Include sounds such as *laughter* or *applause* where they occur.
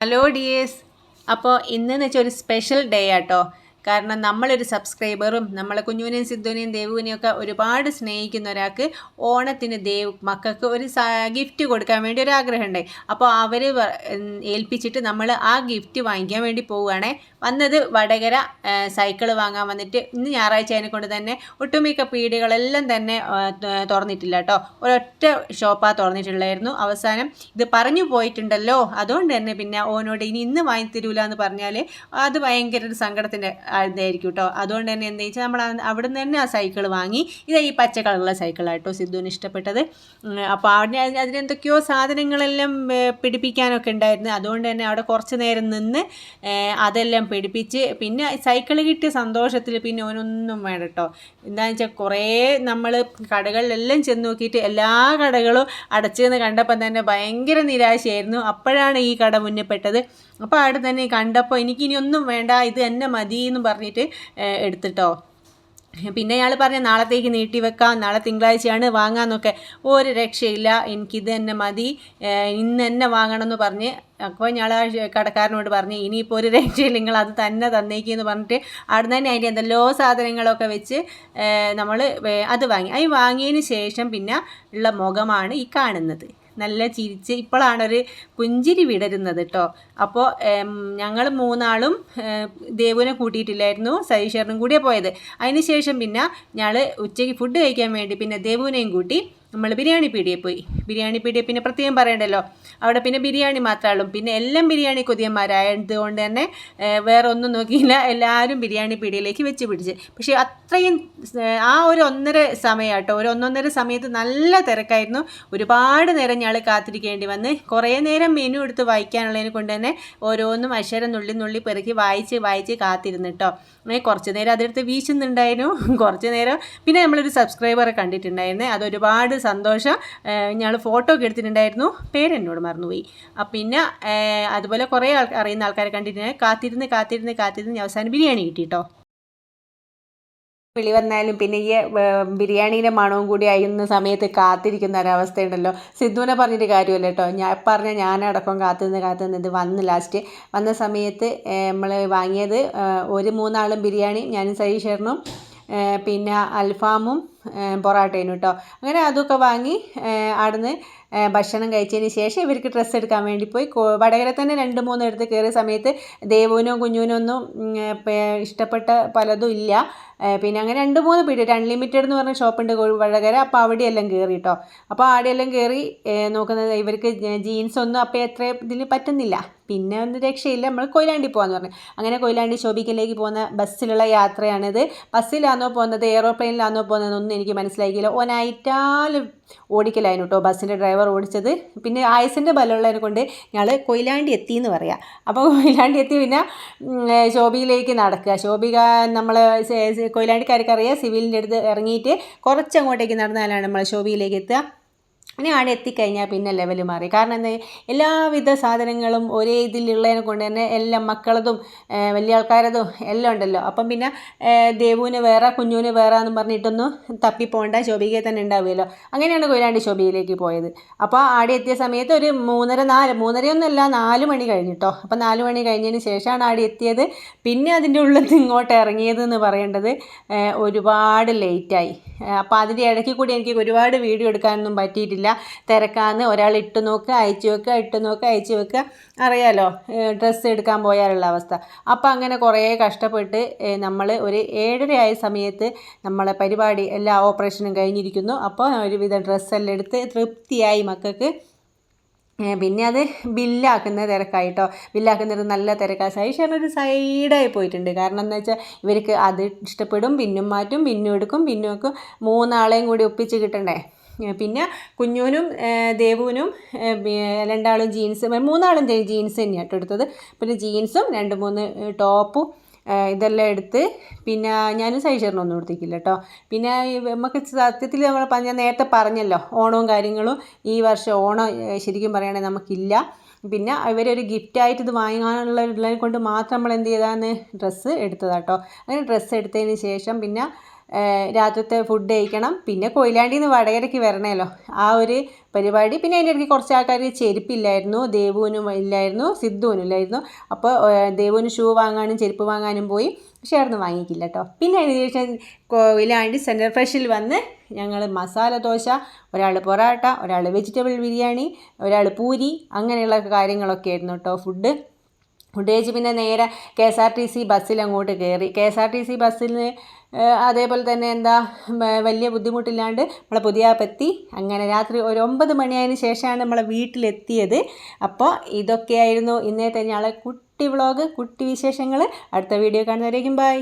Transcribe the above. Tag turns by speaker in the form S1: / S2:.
S1: Hello dears അപ്പോൾ ഇന്നെന്ന് വെച്ചാൽ ഒരു സ്പെഷ്യൽ ഡേ ആട്ടോ. കാരണം നമ്മളൊരു സബ്സ്ക്രൈബറും നമ്മളെ കുഞ്ഞുവിനെയും സിദ്ധുവിനെയും ദേവുവിനെയും ഒക്കെ ഒരുപാട് സ്നേഹിക്കുന്ന ഒരാൾക്ക് ഓണത്തിന് ദേവ് മക്കൾക്ക് ഒരു ഗിഫ്റ്റ് കൊടുക്കാൻ വേണ്ടി ഒരു ആഗ്രഹം ഉണ്ട് അപ്പോൾ അവർ ഏൽപ്പിച്ചിട്ട് നമ്മൾ ആ ഗിഫ്റ്റ് വാങ്ങിക്കാൻ വേണ്ടി പോവുകയാണേ. വന്നത് വടകര സൈക്കിൾ വാങ്ങാൻ വന്നിട്ട് ഇന്ന് ഞായറാഴ്ച അതിനെ കൊണ്ട് തന്നെ ഒട്ടുമിക്ക പീടികളെല്ലാം തന്നെ തുറന്നിട്ടില്ല കേട്ടോ. ഒരൊറ്റ ഷോപ്പാണ് തുറന്നിട്ടുള്ളായിരുന്നു. അവസാനം ഇത് പറഞ്ഞു പോയിട്ടുണ്ടല്ലോ. അതുകൊണ്ട് തന്നെ പിന്നെ ഓനോട് ഇനി ഇന്ന് വാങ്ങി തരൂല എന്ന് പറഞ്ഞാൽ അത് ഭയങ്കര ഒരു സങ്കടത്തിന്റെ ഇതായിരിക്കും കേട്ടോ അതുകൊണ്ട് തന്നെ എന്താ വെച്ചാൽ നമ്മൾ അവിടെ നിന്ന് തന്നെ ആ സൈക്കിൾ വാങ്ങി ഇത് ഈ പച്ച കളറുള്ള സൈക്കിളാട്ടോ സിദ്ധുവിന് ഇഷ്ടപ്പെട്ടത്. അപ്പോൾ അവിടെ അതിനെന്തൊക്കെയോ സാധനങ്ങളെല്ലാം പിടിപ്പിക്കാനൊക്കെ ഉണ്ടായിരുന്നു. അതുകൊണ്ട് തന്നെ അവിടെ കുറച്ച് നേരം നിന്ന് അതെല്ലാം പിടിപ്പിച്ച് പിന്നെ സൈക്കിൾ കിട്ടിയ സന്തോഷത്തിൽ പിന്നെ ഓനൊന്നും വേണം കേട്ടോ എന്താണെന്ന് വെച്ചാൽ കുറേ നമ്മൾ കടകളിലെല്ലാം ചെന്ന് നോക്കിയിട്ട് എല്ലാ കടകളും അടച്ചെന്ന് കണ്ടപ്പം തന്നെ ഭയങ്കര നിരാശയായിരുന്നു. അപ്പോഴാണ് ഈ കട മുന്നപ്പെട്ടത് അപ്പോൾ അവിടെ തന്നെ കണ്ടപ്പോൾ എനിക്കിനി ഒന്നും വേണ്ട ഇത് തന്നെ മതി എന്ന് പറഞ്ഞിട്ട് എടുത്തിട്ടോ. പിന്നെ അയാൾ പറഞ്ഞ നാളത്തേക്ക് നീട്ടി വെക്കാം നാളെ തിങ്കളാഴ്ചയാണ് വാങ്ങാമെന്നൊക്കെ ഒരു രക്ഷയില്ല എനിക്കിത് തന്നെ മതി ഇന്ന് തന്നെ വാങ്ങണം എന്ന് പറഞ്ഞ് അപ്പോൾ ഞാൻ കടക്കാരനോട് പറഞ്ഞു ഇനിയിപ്പോൾ ഒരു രക്ഷയിൽ നിങ്ങൾ അത് തന്നെ തന്നേക്കെന്ന് പറഞ്ഞിട്ട് അവിടെ തന്നെ അതിന്റെ എന്തെല്ലോ സാധനങ്ങളൊക്കെ വെച്ച് നമ്മൾ അത് വാങ്ങി. അത് വാങ്ങിയതിന് ശേഷം പിന്നെ ഉള്ള മുഖമാണ് ഈ കാണുന്നത്. നല്ല ചിരിച്ച് ഇപ്പോഴാണ് ഒരു പുഞ്ചിരി വിടരുന്നത് കേട്ടോ അപ്പോൾ ഞങ്ങൾ മൂന്നാളും ദേവുവിനെ കൂട്ടിയിട്ടില്ലായിരുന്നു സതീശ്വരനും കൂടിയാണ് പോയത്. അതിനുശേഷം പിന്നെ ഞങ്ങൾ ഉച്ചയ്ക്ക് ഫുഡ് കഴിക്കാൻ വേണ്ടി പിന്നെ ദേവുവിനെയും കൂട്ടി നമ്മൾ ബിരിയാണി പീടിയെ പോയി. ബിരിയാണി പീടിയെ പിന്നെ പ്രത്യേകം പറയണ്ടല്ലോ. അവിടെ പിന്നെ ബിരിയാണി മാത്രമേ പിന്നെ എല്ലാം ബിരിയാണി കൊതിയന്മാരായത് കൊണ്ട് തന്നെ വേറെ ഒന്നും നോക്കിയില്ല. എല്ലാവരും ബിരിയാണി പീടിയയിലേക്ക് വെച്ച് പിടിച്ച്. പക്ഷേ അത്രയും ആ ഒരു ഒന്നര സമയം കേട്ടോ ഒരു ഒന്നൊന്നര സമയത്ത് നല്ല തിരക്കായിരുന്നു. ഒരുപാട് നേരം ഞങ്ങൾ കാത്തിരിക്കേണ്ടി വന്ന് കുറേ നേരം മെനു എടുത്ത് വായിക്കാനുള്ളതിനെ കൊണ്ട് തന്നെ ഓരോന്നും അക്ഷരം നുള്ളി നുള്ളി പെറുക്കി വായിച്ച് വായിച്ച് കാത്തിരുന്നു കേട്ടോ കുറച്ച് നേരം അതെടുത്ത് വീശുന്നുണ്ടായിരുന്നു. *laughs* കുറച്ച് നേരം പിന്നെ നമ്മളൊരു സബ്സ്ക്രൈബറെ കണ്ടിട്ടുണ്ടായിരുന്നു. അതൊരുപാട് സന്തോഷം. ഞങ്ങൾ ഫോട്ടോ ഒക്കെ എടുത്തിട്ടുണ്ടായിരുന്നു. പേരെന്നോട് മറന്നുപോയി. പിന്നെ അതുപോലെ കുറേ ആൾ അറിയുന്ന ആൾക്കാരെ കണ്ടിട്ട് കാത്തിരുന്ന് കാത്തിരുന്ന് കാത്തിരുന്ന് അവസാനം ബിരിയാണി കിട്ടിയിട്ടോ വിളി വന്നാലും പിന്നെ ഈ ബിരിയാണീന്റെ മണവും കൂടി അയുന്ന സമയത്ത് കാത്തിരിക്കുന്ന ഒരവസ്ഥയുണ്ടല്ലോ. സിദ്ധുവിനെ പറഞ്ഞിട്ട് കാര്യമല്ല കേട്ടോ. ഞാൻ പറഞ്ഞ ഞാനടക്കം കാത്തുനിന്ന് കാത്തുനിന്ന് ഇത് വന്ന് ലാസ്റ്റ് വന്ന സമയത്ത് നമ്മൾ വാങ്ങിയത് ഒരു മൂന്നാളും ബിരിയാണി ഞാനും സതീഷേറിനും പിന്നെ അൽഫാമും പൊറാട്ടയും കേട്ടോ അങ്ങനെ അതൊക്കെ വാങ്ങി അവിടുന്ന് ഭക്ഷണം കഴിച്ചതിന് ശേഷം ഇവർക്ക് ഡ്രസ്സ് എടുക്കാൻ വേണ്ടി പോയി. വടകര തന്നെ രണ്ട് മൂന്ന് എടുത്ത് കയറിയ സമയത്ത് ദേവുവിനോ കുഞ്ഞുവിനോ ഒന്നും ഇഷ്ടപ്പെട്ട പലതും ഇല്ല. പിന്നെ അങ്ങനെ രണ്ട് മൂന്ന് പീരീഡ് അൺലിമിറ്റഡ് എന്ന് പറഞ്ഞ ഷോപ്പുണ്ട് വടകര. അപ്പോൾ അവിടെയെല്ലാം കയറി കേട്ടോ അപ്പോൾ അവിടെയെല്ലാം കയറി നോക്കുന്നത് ഇവർക്ക് ജീൻസ് ഒന്നും അപ്പോൾ എത്ര ഇതിൽ പറ്റുന്നില്ല. പിന്നെ ഒന്നും രക്ഷയില്ല. നമ്മൾ കൊയിലാണ്ടി പോകാമെന്ന് പറഞ്ഞു. അങ്ങനെ കൊയിലാണ്ടി ശോഭിക്കലേക്ക് പോകുന്ന ബസ്സിലുള്ള യാത്രയാണിത്. ബസ്സിലാണോ പോകുന്നത്? എയറോപ്ലെയിനിലാണോ പോകുന്നതെന്നൊന്നും എനിക്ക് മനസ്സിലാക്കിയില്ല ഓനായിട്ടാലും ഓടിക്കലായിരുന്നു കേട്ടോ ബസ്സിന്റെ ഡ്രൈവർ ഓടിച്ചത്. പിന്നെ ആയുസിന്റെ ബലമുള്ളതിനെ കൊണ്ട് ഞങ്ങൾ കൊയിലാണ്ടി എത്തി എന്ന് പറയാം. അപ്പോൾ കൊയിലാണ്ടി എത്തി പിന്നെ ശോഭിയിലേക്ക് നടക്കുക. ശോഭിക നമ്മൾ കൊയിലാണ്ടിക്കാർക്ക് അറിയാം സിവിലിന്റെ അടുത്ത് ഇറങ്ങിയിട്ട് കുറച്ചങ്ങോട്ടേക്ക് നടന്നാലാണ് നമ്മൾ ശോഭിയിലേക്ക് എത്തുക. ഇനി അവിടെ എത്തിക്കഴിഞ്ഞാൽ പിന്നെ ലെവൽ മാറി. കാരണം എന്താ? എല്ലാവിധ സാധനങ്ങളും ഒരേ ഇതിലുള്ളതിനെ കൊണ്ട് തന്നെ എല്ലാം മക്കളതും വലിയ ആൾക്കാരതും എല്ലാം ഉണ്ടല്ലോ. അപ്പം പിന്നെ ദേവുവിന് വേറെ കുഞ്ഞുവിന് വേറെ എന്ന് പറഞ്ഞിട്ടൊന്നും തപ്പിപ്പോണ്ട. ശോഭികയെ തന്നെ ഉണ്ടാവുമല്ലോ അങ്ങനെയാണ് കൊയിലാണ്ടി ശോഭികയിലേക്ക് പോയത്. അപ്പോൾ ആടെ എത്തിയ സമയത്ത് ഒരു മൂന്നര നാല് മൂന്നരയൊന്നുമല്ല നാല് മണി കഴിഞ്ഞിട്ടോ. അപ്പം നാല് മണി കഴിഞ്ഞതിന് ശേഷമാണ് ആടെ എത്തിയത്. പിന്നെ അതിന്റെ ഉള്ളിൽ ഇങ്ങോട്ട് ഇറങ്ങിയത് എന്ന് പറയേണ്ടത് ഒരുപാട് ലേറ്റായി അപ്പോൾ അതിന്റെ ഇടയ്ക്ക് കൂടി എനിക്ക് ഒരുപാട് വീഡിയോ എടുക്കാനൊന്നും പറ്റിയിട്ടില്ല. തിരക്കാന്ന് ഒരാൾ ഇട്ട് നോക്കുക അയച്ചു വെക്കുക ഇട്ട് നോക്കുക അയച്ചു വെക്കുക അറിയാലോ ഡ്രസ്സ് എടുക്കാൻ പോയാലുള്ള അവസ്ഥ. അപ്പോൾ അങ്ങനെ കുറേ കഷ്ടപ്പെട്ട് നമ്മൾ ഒരു ഏഴരയായ സമയത്ത് നമ്മളെ പരിപാടി എല്ലാ ഓപ്പറേഷനും കഴിഞ്ഞിരിക്കുന്നു. അപ്പോൾ ഒരുവിധ ഡ്രസ്സെല്ലാം എടുത്ത് തൃപ്തിയായി മക്കൾക്ക്. പിന്നെ അത് ബില്ലാക്കുന്ന തിരക്കായിട്ടോ. ബില്ലാക്കുന്നൊരു നല്ല തിരക്കാണ് സൈഷാണ് ഒരു സൈഡായി പോയിട്ടുണ്ട്. കാരണം എന്താ വെച്ചാൽ ഇവർക്ക് അത് ഇഷ്ടപ്പെടും പിന്നും മാറ്റും പിന്നും എടുക്കും പിന്നും വെക്കും. മൂന്നാളെയും കൂടി ഒപ്പിച്ച് കിട്ടണ്ടേ? പിന്നെ കുഞ്ഞൂനും ദേവുവിനും രണ്ടാളും ജീൻസ് മൂന്നാളും ജീൻസ് തന്നെയാണ് എടുത്തത്. പിന്നെ ജീൻസും രണ്ട് മൂന്ന് ടോപ്പും ഇതെല്ലാം എടുത്ത് പിന്നെ ഞാനും സൈഷറിനൊന്നും എടുത്തിക്കില്ല കേട്ടോ പിന്നെ നമുക്ക് സത്യത്തിൽ നമ്മൾ ഞാൻ നേരത്തെ പറഞ്ഞല്ലോ ഓണവും കാര്യങ്ങളും ഈ വർഷം ഓണം ശരിക്കും പറയുകയാണെങ്കിൽ നമുക്കില്ല. പിന്നെ ഇവരൊരു ഗിഫ്റ്റായിട്ട് ഇത് വാങ്ങാനുള്ള ഉള്ളതിനെ കൊണ്ട് മാത്രം നമ്മൾ എന്ത് ചെയ്താന്ന് ഡ്രസ്സ് എടുത്തതാട്ടോ അങ്ങനെ ഡ്രസ്സ് എടുത്തതിന് ശേഷം പിന്നെ രാത്രിത്തെ ഫുഡ് കഴിക്കണം. പിന്നെ കൊയിലാണ്ടിയിൽ നിന്ന് വടകരയ്ക്ക് വരണമല്ലോ ആ ഒരു പരിപാടി. പിന്നെ അതിന്റെ ഇടയ്ക്ക് കുറച്ച് ആൾക്കാർ ചെരുപ്പില്ലായിരുന്നു. ദേവുവിനും ഇല്ലായിരുന്നു. സിദ്ധുവിനും ഇല്ലായിരുന്നു. അപ്പോൾ ദേവുവിന് ഷൂ വാങ്ങാനും ചെരുപ്പ് വാങ്ങാനും പോയി. പക്ഷേ അവിടെ നിന്ന് വാങ്ങിക്കില്ല കേട്ടോ. പിന്നെ അതിന് ശേഷം കൊയിലാണ്ടി സെന്റർ ഫ്രഷിൽ വന്ന് ഞങ്ങൾ മസാല ദോശ ഒരാൾ പൊറാട്ട ഒരാൾ വെജിറ്റബിൾ ബിരിയാണി ഒരാൾ പൂരി അങ്ങനെയുള്ള കാര്യങ്ങളൊക്കെ ആയിരുന്നു കേട്ടോ ഫുഡ് ഫുഡ് കഴിച്ച് പിന്നെ നേരെ K S R T C ബസ്സിൽ അങ്ങോട്ട് കയറി. K S R T C ബസ്സിൽ അതേപോലെ തന്നെ എന്താ വലിയ ബുദ്ധിമുട്ടില്ലാണ്ട് നമ്മളെ പുതിയാപ്പെത്തി അങ്ങനെ രാത്രി ഒരു ഒമ്പത് മണിയായതിനു ശേഷമാണ് നമ്മളെ വീട്ടിലെത്തിയത്. അപ്പോൾ ഇതൊക്കെയായിരുന്നു ഇന്നേ തന്നെ ആളെ കുട്ടി വ്ളോഗ് കുട്ടി വിശേഷങ്ങൾ അടുത്ത വീഡിയോ കാണുന്നവരേക്കും ബൈ